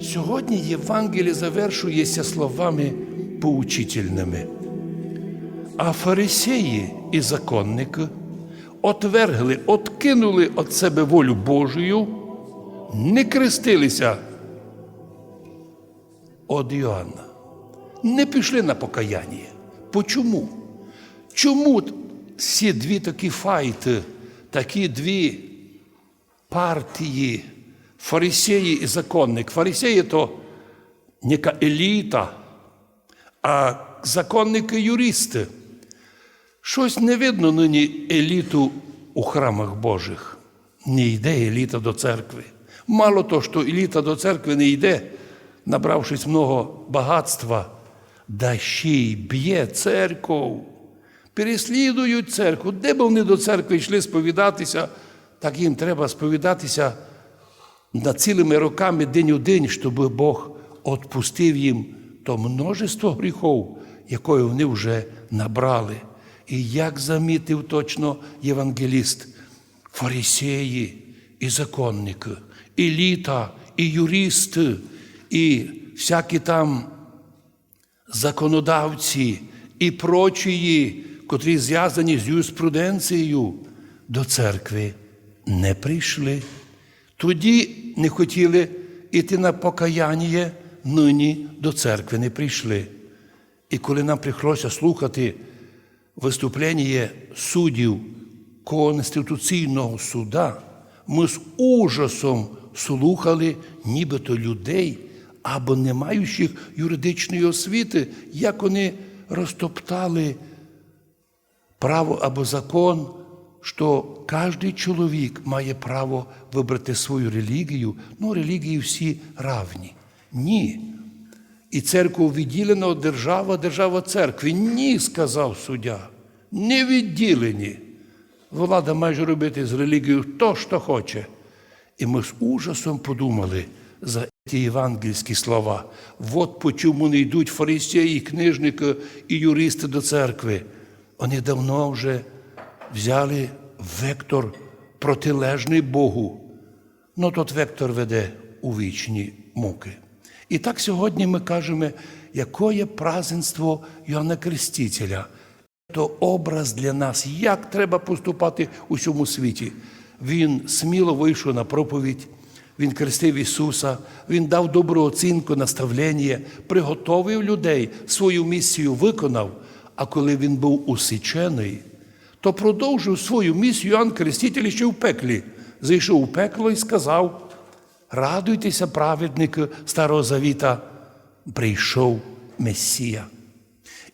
Сьогодні Євангеліє завершується словами поучительними. А фарисеї і законники отвергли, откинули від себе волю Божою, не крестилися від Іоанна, не пішли на покаяння. Почому? Чому ці дві такі файти, такі дві партії, фарисеї і законник? Фарисеї то нека еліта, а законники юристи. Щось не видно нині еліту у храмах Божих. Не йде еліта до церкви. Мало того, що еліта до церкви не йде, набравшись много багатства, да ще й б'є церков. Переслідують церкву. Де б вони до церкви йшли сповідатися, так їм треба сповідатися на цілими роками день у день, щоб Бог відпустив їм то множество гріхов, якої вони вже набрали. І як замітив точно євангеліст, фарисеї і законники, і літа, і юристи, і всякі там законодавці, і прочії, котрі зв'язані з юриспруденцією, до церкви не прийшли. Тоді не хотіли йти на покаяння, нині до церкви не прийшли. І коли нам прийшлося слухати виступлення суддів Конституційного суда, ми з ужасом слухали нібито людей або не маючих юридичної освіти, як вони розтоптали право або закон, що кожен чоловік має право вибрати свою релігію, ну, релігії всі равні. Ні. І церкву відділена держава, держава церкви. Ні, сказав суддя. Не відділені. Влада може робити з релігією то, що хоче. І ми з ужасом подумали за ті євангельські слова. От по чому не йдуть фарисеї, книжники і юристи до церкви. Вони давно вже взяли вектор протилежний Богу. Ну, тот вектор веде у вічні муки. І так сьогодні ми кажемо, якое празднество Йоанна Крестителя. То образ для нас, як треба поступати у цьому світі. Він сміло вийшов на проповідь, Він крестив Ісуса, Він дав добру оцінку, наставлення, приготовив людей, свою місію виконав. А коли він був усічений, то продовжив свою місію Іоанн Креститель ще в пеклі. Зайшов у пекло і сказав: Радуйтеся, праведники Старого Завіта, прийшов Месія.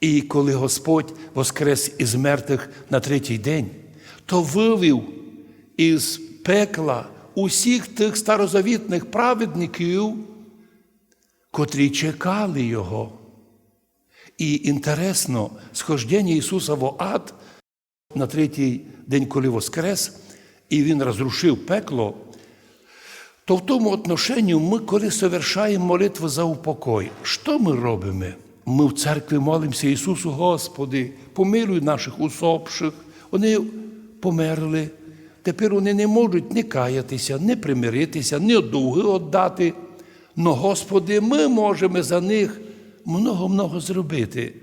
І коли Господь воскрес із мертвих на третій день, то вивів із пекла усіх тих старозавітних праведників, котрі чекали Його. І інтересно, схождення Ісуса в ад на третій день, коли воскрес, і Він розрушив пекло, то в тому отношенні ми, коли совершаємо молитву за упокой, що ми робимо? Ми в церкві молимося Ісусу, Господи, помилуй наших усопших. Вони померли. Тепер вони не можуть не каятися, не примиритися, не довги віддати. Но, Господи, ми можемо за них много-много зробити,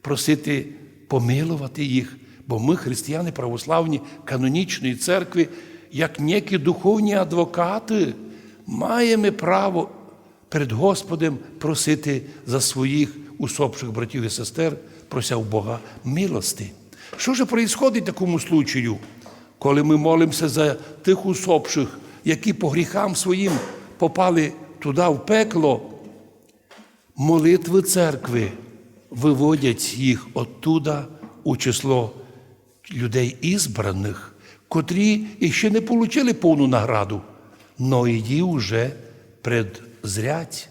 просити помилувати їх, бо ми, християни православні канонічної церкви, як некі духовні адвокати, маємо право перед Господом просити за своїх усопших братів і сестер, прося у Бога милости. Що ж відбувається в такому случаю, коли ми молимося за тих усопших, які по гріхам своїм попали туди в пекло? Молитви церкви виводять їх оттуда у число людей ізбраних, котрі іще не отримали повну награду, но її вже предзрять.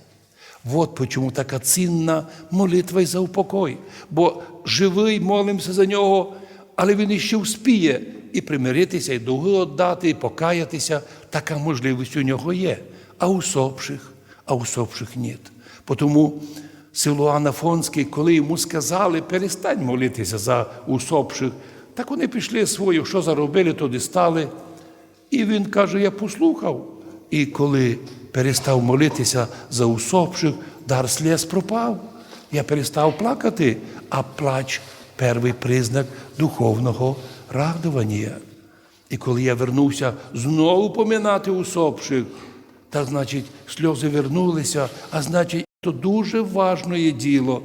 Вот почему така цінна молитва й за упокой. Бо живий молимося за нього, але він іще вспіє і примиритися, і довго віддати, і покаятися. Така можливість у нього є. А усопших, а усопших ні. Тому Силуан Афонський, коли йому сказали, перестань молитися за усопших, так вони пішли свою, що заробили, туди стали. І він каже: я послухав. І коли перестав молитися за усопших, дар слез пропав. Я перестав плакати, а плач перший признак духовного радування. І коли я вернувся знову поминати усопших, та значить, сльози вернулися, а значить, то дуже важне діло,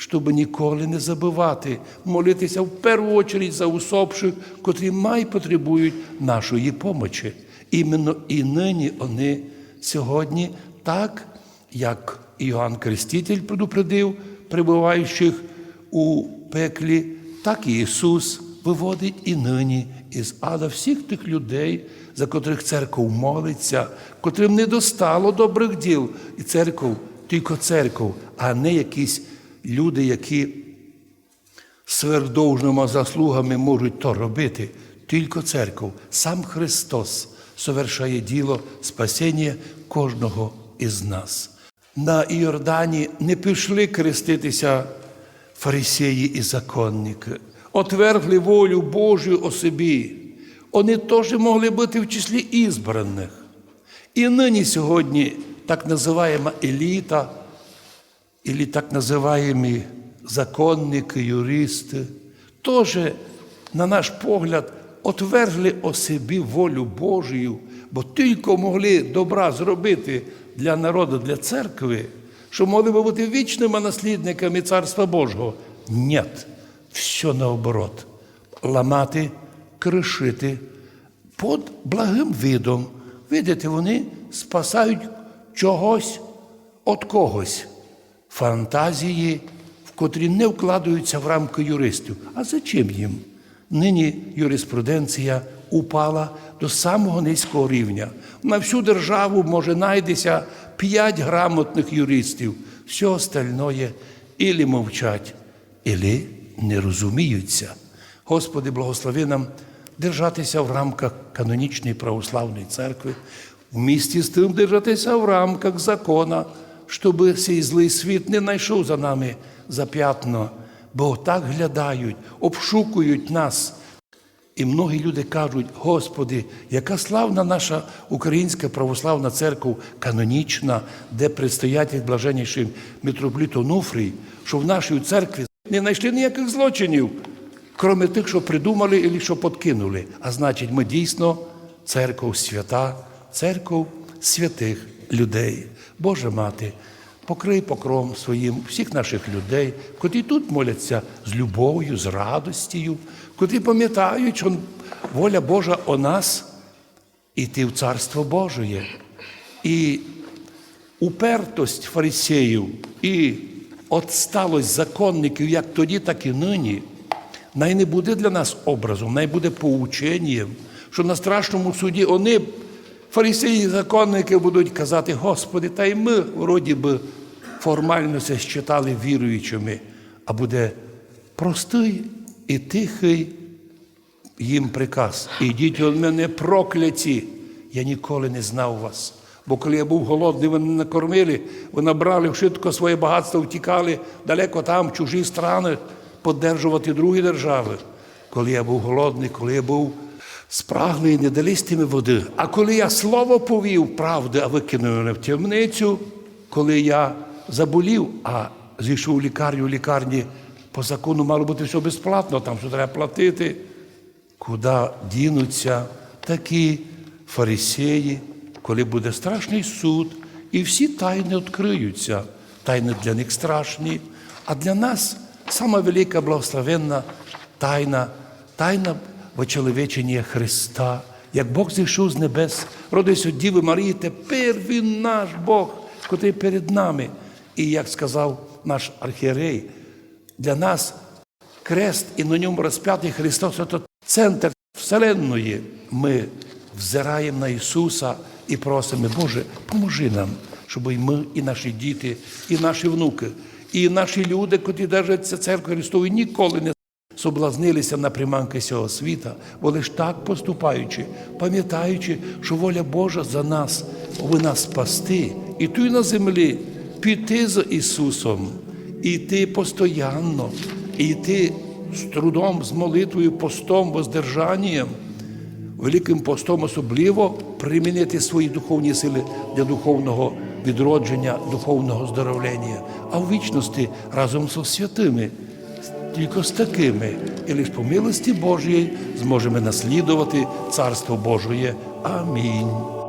щоб ніколи не забувати, молитися в першу чергу за усопших, котрі май потребують нашої помочі. Іменно і нині вони сьогодні, так як Іоанн Креститель предупредив прибуваючих у пеклі, так і Ісус виводить і нині із ада всіх тих людей, за котрих церков молиться, котрим не достало добрих діл. І церков, тільки церков, а не якісь люди, які сверхдовжними заслугами можуть то робити. Тільки церков, сам Христос совершає діло спасіння кожного із нас. На Іордані не пішли креститися фарисеї і законники, отвергли волю Божу о собі. Вони теж могли бути в числі ізбраних. І нині сьогодні так називаємо еліта, і так називаємо законники, юристи, теж, на наш погляд, отвергли о собі волю Божію, бо тільки могли добра зробити для народу, для церкви, що могли би бути вічними наслідниками Царства Божого. Ні, все наоборот. Ламати, кришити під благим видом. Видите, вони спасають чогось від когось. Фантазії, в котрі не вкладаються в рамки юристів. А зачем їм? Нині юриспруденція упала до самого низького рівня. На всю державу може знайдеться п'ять грамотних юристів. Все остальное ілі мовчать, ілі не розуміються. Господи, благослови нам держатися в рамках канонічної православної церкви, в місті з тим держатися в рамках закона, щоб цей злий світ не знайшов за нами зап'ятно, бо так глядають, обшукують нас. І многі люди кажуть, Господи, яка славна наша українська православна церква канонічна, де предстоятель блаженніший митрополит Онуфрій, що в нашій церкві не знайшли ніяких злочинів, крім тих, що придумали і що подкинули. А значить, ми дійсно церква свята, церква святих людей. Боже мати, покрий покром своїм всіх наших людей, котрі тут моляться з любов'ю, з радостю, котрі пам'ятають, що воля Божа о нас іти в Царство Божоє. І упертость фарисеїв і отсталость законників, як тоді, так і нині, най не буде для нас образом, най буде поученням, що на страшному суді вони, фарисеї і законники, будуть казати, Господи, та й ми, вроді би, формально це считали віруючими, а буде простий і тихий їм приказ. Ідіть від мене прокляті. Я ніколи не знав вас. Бо коли я був голодний, мене накормили, ви набрали швидко своє багатство, втікали далеко там, в чужі страни, поддержувати другі держави. Коли я був голодний, коли я був спрагний, не дали води. А коли я слово повів правди, а викинули мене в темницю, коли я заболів, а зійшов у лікарню, у лікарні по закону мало бути все безплатно, там що треба платити. Куди дінуться такі фарисеї, коли буде страшний суд, і всі тайни відкриються. Тайни для них страшні, а для нас сама велика благословенна тайна, тайна очеловечення Христа. Як Бог зійшов з небес, родився від Діви Марії, тепер Він наш Бог, котрий перед нами. І як сказав наш архієрей, для нас крест і на ньому розп'ятий Христос це центр Вселенної. Ми взираємо на Ісуса і просимо, Боже, поможи нам, щоб і ми, і наші діти, і наші внуки, і наші люди, котрі держаться церкви Христової, ніколи не соблазнилися на приманки цього світа, бо лиш так поступаючи, пам'ятаючи, що воля Божа за нас повинна спасти і тут на землі піти за Ісусом, і йти постоянно, і йти з трудом, з молитвою, постом, воздержанням, Великим постом особливо примінити свої духовні сили для духовного відродження, духовного здоровлення, а в вічності разом з святими. Тільки з такими, і лише по милості Божої зможемо наслідувати Царство Божоє. Амінь.